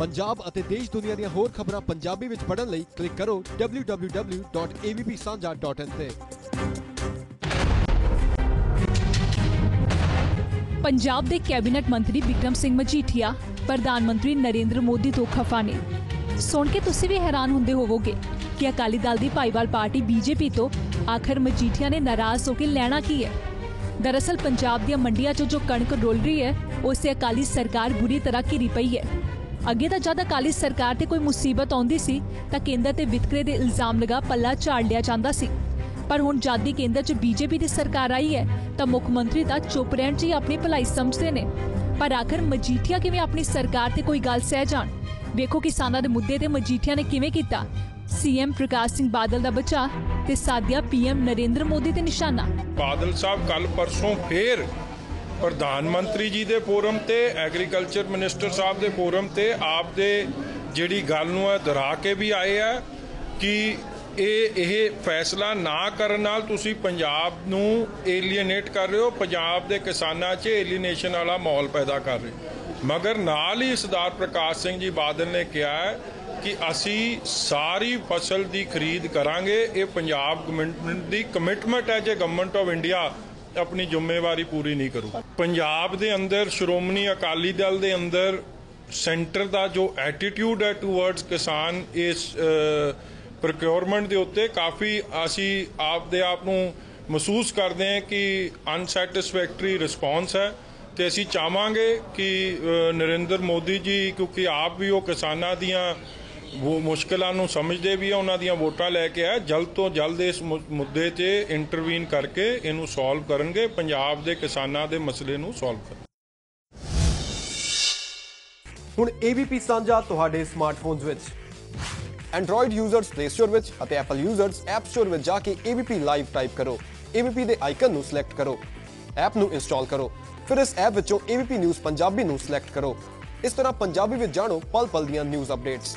ਪੰਜਾਬ ਅਤੇ ਦੇਸ਼ ਦੁਨੀਆ ਦੀਆਂ ਹੋਰ ਖਬਰਾਂ ਪੰਜਾਬੀ ਵਿੱਚ ਪੜ੍ਹਨ ਲਈ ਕਲਿੱਕ ਕਰੋ www.avpsanja.in ਤੇ। ਪੰਜਾਬ ਦੇ ਕੈਬਨਿਟ ਮੰਤਰੀ ਵਿਕਰਮ ਸਿੰਘ ਮਜੀਠੀਆ, ਪ੍ਰਧਾਨ ਮੰਤਰੀ ਨਰਿੰਦਰ ਮੋਦੀ ਤੋਂ ਖਫਾ ਨੇ। ਸੁਣ ਕੇ ਤੁਸੀਂ ਵੀ ਹੈਰਾਨ ਹੁੰਦੇ ਹੋਵੋਗੇ ਕਿ ਅਕਾਲੀ ਦਲ ਦੀ ਭਾਈਵਾਲ ਪਾਰਟੀ ਬੀਜੇਪੀ ਤੋਂ ਆਖਰ ਮਜੀਠੀਆ ਨੇ ਨਾਰਾਜ਼ ਹੋ ਕੇ ਲੈਣਾ ਕੀ ਹੈ। ਦਰਅਸਲ, ਪੰਜਾਬ ਦੀਆਂ ਮੰਡੀਆਂ ਚ ਜੋ ਕਣਕ ਡੋਲ ਰਹੀ ਹੈ, ਉਸੇ ਅਕਾਲੀ ਸਰਕਾਰ ਬੁਰੀ ਤਰ੍ਹਾਂ ਘਿਰੀ ਪਈ ਹੈ। ਅੱਗੇ ਤਾਂ ਜਦ ਅਕਾਲੀ ਸਰਕਾਰ ਤੇ ਕੋਈ ਮੁਸੀਬਤ ਆਉਂਦੀ ਸੀ, ਤਾਂ ਕੇਂਦਰ ਤੇ ਵਿਤਕਰੇ ਦੇ ਇਲਜ਼ਾਮ ਲਗਾ ਪੱਲਾ ਝਾੜ ਲਿਆ ਜਾਂਦਾ ਸੀ। ਪਰ ਹੁਣ ਜਦ ਦੀ ਕੇਂਦਰ 'ਚ ਬੀਜੇਪੀ ਦੀ ਸਰਕਾਰ ਆਈ ਹੈ, ਤਾਂ ਮੁੱਖ ਮੰਤਰੀ ਤਾਂ ਚੁੱਪ ਰਹਿਣ 'ਚ ਹੀ ਆਪਣੀ ਭਲਾਈ ਸਮਝਦੇ ਨੇ। ਪਰ ਆਖਰ ਮਜੀਠੀਆ ਕਿਵੇਂ ਆਪਣੀ ਸਰਕਾਰ ਤੇ ਕੋਈ ਗੱਲ ਸਹਿ ਜਾਣ? ਵੇਖੋ ਕਿਸਾਨਾਂ ਦੇ ਮੁੱਦੇ ਤੇ ਮਜੀਠੀਆ ਨੇ ਕਿਵੇਂ ਕੀਤਾ। ਸੀਐਮ ਪ੍ਰਕਾਸ਼ ਸਿੰਘ ਬਾਦਲ ਦਾ ਬਚਾ ਤੇ ਸਾਧਿਆ ਪੀਐਮ ਨਰਿੰਦਰ ਮੋਦੀ ਤੇ ਨਿਸ਼ਾਨਾ। ਬਾਦਲ ਸਾਹਿਬ ਕੱਲ ਪਰਸੋਂ ਫੇਰ ਪ੍ਰਧਾਨ ਮੰਤਰੀ ਜੀ ਦੇ ਫੋਰਮ ਤੇ, ਐਗਰੀਕਲਚਰ ਮਿਨਿਸਟਰ ਸਾਹਿਬ ਦੇ ਫੋਰਮ ਤੇ ਆਪ ਦੇ ਜਿਹੜੀ ਗੱਲ ਨੂੰ ਹੈ ਦੁਹਰਾ ਕੇ ਵੀ ਆਏ ਆ ਕਿ ਇਹ ਇਹ ਫੈਸਲਾ ਨਾ ਕਰਨ ਨਾਲ ਤੁਸੀਂ ਪੰਜਾਬ ਨੂੰ ਏਲੀਏਨੇਟ ਕਰ ਰਹੇ ਹੋ, ਪੰਜਾਬ ਦੇ ਕਿਸਾਨਾਂ 'ਚ ਏਲੀਨੇਸ਼ਨ ਵਾਲਾ ਮਾਹੌਲ ਪੈਦਾ ਕਰ ਰਹੇ ਹੋ। ਮਗਰ ਨਾਲ ਹੀ ਸਰਦਾਰ ਪ੍ਰਕਾਸ਼ ਸਿੰਘ ਜੀ ਬਾਦਲ ਨੇ ਕਿਹਾ ਕਿ ਅਸੀਂ ਸਾਰੀ ਫਸਲ ਦੀ ਖਰੀਦ ਕਰਾਂਗੇ, ਇਹ ਪੰਜਾਬ ਗਵਰਨਮੈਂਟ ਦੀ ਕਮਿਟਮੈਂਟ ਹੈ ਜੇ ਗਵਰਨਮੈਂਟ ਆਫ ਇੰਡੀਆ ਆਪਣੀ ਜ਼ਿੰਮੇਵਾਰੀ ਪੂਰੀ ਨਹੀਂ ਕਰੂ। ਪੰਜਾਬ ਦੇ ਅੰਦਰ ਸ਼੍ਰੋਮਣੀ ਅਕਾਲੀ ਦਲ ਦੇ ਅੰਦਰ ਸੈਂਟਰ ਦਾ ਜੋ ਐਟੀਟਿਊਡ ਹੈ ਟੂਵਰਡਸ ਕਿਸਾਨ, ਇਸ ਪ੍ਰੋਕਿਉਰਮੈਂਟ ਦੇ ਉੱਤੇ ਕਾਫੀ ਅਸੀਂ ਆਪ ਦੇ ਆਪ ਨੂੰ ਮਹਿਸੂਸ ਕਰਦੇ ਹਾਂ ਕਿ ਅਨਸੈਟੀਸਫੈਕਟਰੀ ਰਿਸਪੌਂਸ ਹੈ ਤੇ ਅਸੀਂ ਚਾਹਾਂਗੇ ਕਿ ਨਰਿੰਦਰ ਮੋਦੀ ਜੀ, ਕਿਉਂਕਿ ਆਪ ਵੀ ਉਹ ਕਿਸਾਨਾਂ ਦੀਆਂ ਉਹ ਮੁਸ਼ਕਲਾਂ ਨੂੰ ਸਮਝਦੇ ਵੀ ਆ, ਉਹਨਾਂ ਦੀਆਂ ਵੋਟਾਂ ਲੈ ਕੇ ਆ ਜਲਦ ਤੋਂ ਜਲਦ ਇਸ ਮੁੱਦੇ 'ਤੇ ਇੰਟਰਵੀਨ ਕਰਕੇ ਇਹਨੂੰ ਸੋਲਵ ਕਰਨਗੇ। ਪੰਜਾਬ ਦੇ ਕਿਸਾਨਾਂ ਦੇ ਮਸਲੇ ਨੂੰ ਸੋਲਵ ਕਰਨ ਹੁਣ AVP ਸਾਂਝਾ ਤੁਹਾਡੇ ਸਮਾਰਟਫੋਨਸ ਵਿੱਚ। Android ਯੂਜ਼ਰਸ Play Store ਵਿੱਚ ਅਤੇ Apple ਯੂਜ਼ਰਸ App Store ਵਿੱਚ ਜਾ ਕੇ AVP ਲਾਈਵ ਟਾਈਪ ਕਰੋ। AVP ਦੇ ਆਈਕਨ ਨੂੰ ਸਿਲੈਕਟ ਕਰੋ। ਐਪ ਨੂੰ ਇੰਸਟਾਲ ਕਰੋ। ਫਿਰ ਇਸ ਐਪ ਵਿੱਚੋਂ AVP ਨਿਊਜ਼ ਪੰਜਾਬੀ ਨੂੰ ਸਿਲੈਕਟ ਕਰੋ। ਇਸ ਤਰ੍ਹਾਂ ਪੰਜਾਬੀ ਵਿੱਚ ਜਾਣੋ ਪਲ ਪਲ ਦੀਆਂ ਨਿਊਜ਼ ਅਪਡੇਟਸ